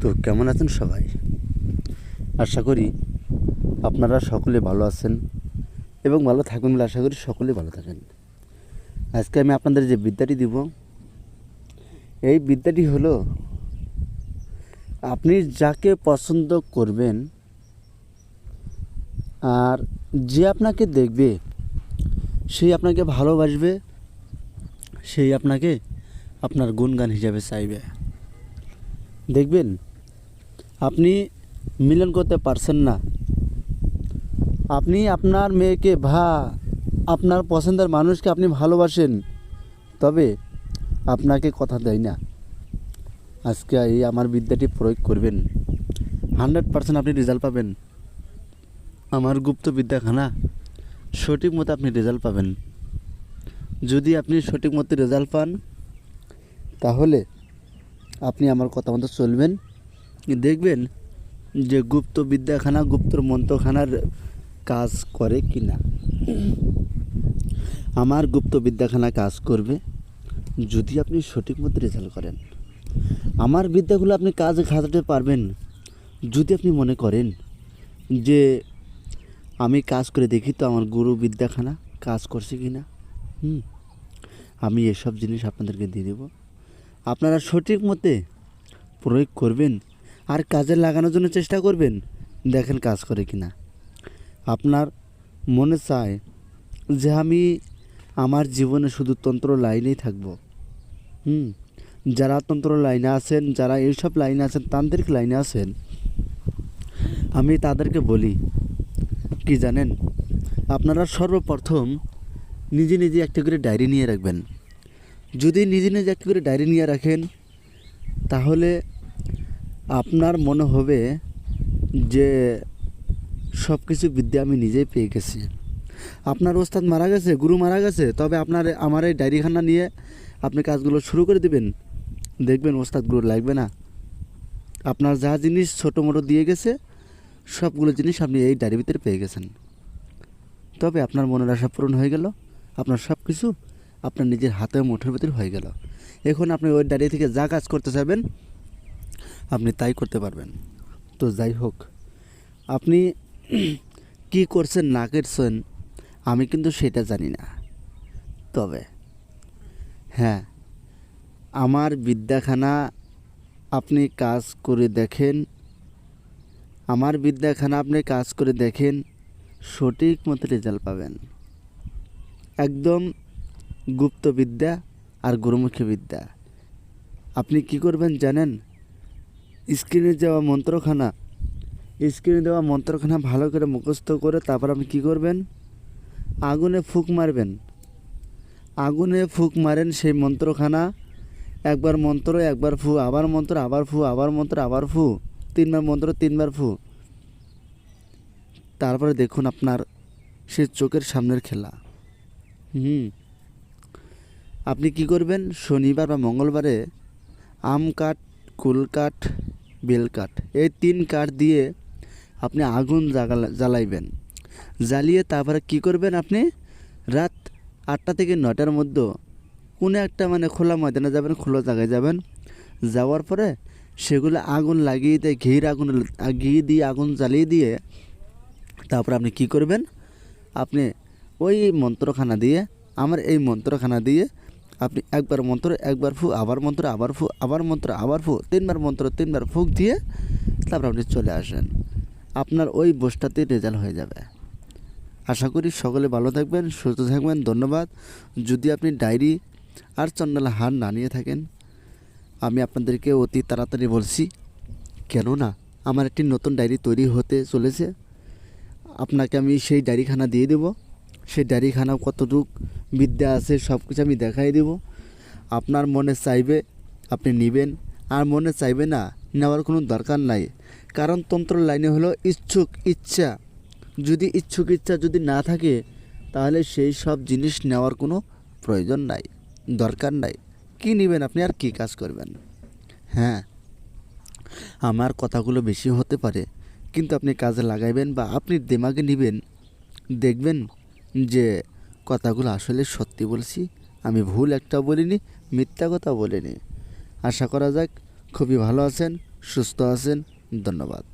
তো কেমন আছেন সবাই? আশা করি আপনারা সকলে ভালো আছেন এবং ভালো থাকবেন বলে আশা করি সকলে ভালো থাকেন। আজকে আমি আপনাদের যে বিদ্যাটি দিব, এই বিদ্যাটি হলো, আপনি যাকে পছন্দ করবেন আর যে আপনাকে দেখবে সেই আপনাকে ভালোবাসবে, সেই আপনাকে আপনার গুণগান হিসাবে চাইবে। দেখবেন আপনি মিলন করতে পারছেন না। আপনি আপনার মেয়েকে ভা, আপনার পছন্দের মানুষকে আপনি ভালোবাসেন, তবে আপনাকে কথা দেয় না। আজকে এই আমার বিদ্যাটি প্রয়োগ করবেন। হান্ড্রেড পার্সেন্ট আপনি রেজাল্ট পাবেন। আমার গুপ্ত বিদ্যাখানা, সঠিক মতো আপনি রেজাল্ট পাবেন। যদি আপনি সঠিক মতো রেজাল্ট পান, তাহলে আপনি আমার কথা মতো চলবেন। দেখবেন যে গুপ্ত বিদ্যাখানা, গুপ্ত মন্ত্রখানার কাজ করে কি না আমার গুপ্ত বিদ্যাখানা কাজ করবে যদি আপনি সঠিক মতো রেজাল্ট করেন। আমার বিদ্যাগুলো আপনি কাজ খাটাতে পারবেন যদি আপনি মনে করেন যে আমি কাজ করে দেখি তো আমার গুরু বিদ্যাখানা কাজ করছে কি না হুম, আমি এসব জিনিস আপনাদেরকে দিয়ে দেবো। আপনারা সঠিক মতে প্রয়োগ করবেন আর কাজে লাগানোর জন্য চেষ্টা করবেন? দেখেন কাজ করে কি না আপনার মনে চায় যে আমি আমার জীবনে শুধু তন্ত্র লাইনেই থাকব। হুম? যারা তন্ত্র লাইনে আছেন, যারা এইসব লাইনে আছেন, তান্ত্রিক লাইনে আছেন, আমি তাদেরকে বলি, কি জানেন? আপনারা সর্বপ্রথম নিজে নিজে একটা করে ডায়েরি নিয়ে রাখবেন। যদি নিজে নিজে একটা করে ডায়েরি নিয়ে রাখেন, তাহলে আপনার মনে হবে যে সব কিছু বিদ্যা আমি নিজেই পেয়ে গেছি। আপনার ওস্তাদ মারা গেছে, গুরু মারা গেছে, তবে আপনার আমার এই ডায়েরিখানা নিয়ে আপনি কাজগুলো শুরু করে দিবেন। দেখবেন ওস্তাদ গুরু লাগবে না। আপনার যা জিনিস ছোটো মোটো দিয়ে গেছে, সবগুলো জিনিস আপনি এই ডায়েরির ভিতরে পেয়ে গেছেন। তবে আপনার মনের আশা পূরণ হয়ে গেল, আপনার সব কিছু আপনার নিজের হাতে মুঠোর ভিতরে হয়ে গেল। এখন আপনি ওই ডায়েরি থেকে যা কাজ করতে চাইবেন আপনি তাই করতে পারবেন। তো যাই হোক, আপনি কি করছেন, না করছেন, আমি কিন্তু সেটা জানি না। তবে হ্যাঁ আমার বিদ্যাখানা আপনি কাজ করে দেখেন, আমার বিদ্যাখানা আপনি কাজ করে দেখেন, সঠিক মতো রেজাল্ট পাবেন। একদম গুপ্ত বিদ্যা আর গুরুমুখী বিদ্যা। আপনি কি করবেন জানেন? স্ক্রিনে দেওয়া মন্ত্রখানা। স্ক্রিনে দেওয়া মন্ত্রখানা ভালো করে মুখস্থ করে তারপর আপনি কি করবেন? আগুনে ফুক মারবেন। আগুনে ফুক মারেন সেই মন্ত্রখানা। একবার মন্ত্র, একবার ফু, আবার মন্ত্র, আবার ফু, আবার মন্ত্র, আবার ফু, তিনবার মন্ত্র, তিনবার ফু। তারপরে দেখুন আপনার সে চোখের সামনের খেলা। হুম। আপনি কি করবেন? শনিবার বা মঙ্গলবারে আম কাঠ কুল কাঠ বেল কাঠ এই তিন কাঠ দিয়ে আপনি আগুন জ্বালাইবেন। জ্বালিয়ে তারপরে কি করবেন আপনি? রাত আটটা থেকে নটার মধ্যে কোনো একটা মানে খোলা ময়দানে যাবেন, খোলা জায়গায় যাবেন। যাওয়ার পরে সেগুলো আগুন লাগিয়ে দিয়ে, ঘির আগুন ঘি দিয়ে আগুন জ্বালিয়ে দিয়ে তারপর আপনি কি করবেন? আপনি ওই মন্ত্রখানা দিয়ে, আমার এই মন্ত্রখানা দিয়ে আপনি একবার মন্ত্র, একবার ফু, আবার মন্ত্র, আবার ফু, আবার মন্ত্র, আবার ফু, তিনবার মন্ত্র, তিনবার ফুক দিয়ে তারপর আপনি চলে আসেন। আপনার ওই বসটাতে রেজাল্ট হয়ে যাবে। আশা করি সকলে ভালো থাকবেন, সুস্থ থাকবেন, ধন্যবাদ। যদি আপনি ডায়েরি আর চন্ডাল হার না নিয়ে থাকেন, আমি আপনাদেরকে অতি তাড়াতাড়ি বলছি, কেননা আমার একটি নতুন ডায়েরি তৈরি হতে চলেছে। আপনাকে আমি সেই ডায়েরিখানা দিয়ে দেব। সেই ডায়েরিখানা কতটুক বিদ্যা আছে সব কিছু আমি দেখাই দেব। আপনার মনে চাইবে, আপনি নেবেন। আর মনে চাইবে না, নেওয়ার কোনো দরকার নাই। কারণ তন্ত্র লাইনে হলো ইচ্ছুক ইচ্ছা। যদি ইচ্ছুক ইচ্ছা যদি না থাকে, তাহলে সেই সব জিনিস নেওয়ার কোনো প্রয়োজন নাই, দরকার নাই। কি নেবেন আপনি আর কি কাজ করবেন? হ্যাঁ আমার কথাগুলো বেশি হতে পারে, কিন্তু আপনি কাজে লাগাইবেন বা আপনি দিমাগে নেবেন, দেখবেন যে কথাগুলো আসলে সত্যি বলছি, আমি ভুল একটা বলিনি, মিথ্যা কথা বলিনি। আশা করা যাক, খুবই ভালো আছেন, সুস্থ আছেন, ধন্যবাদ।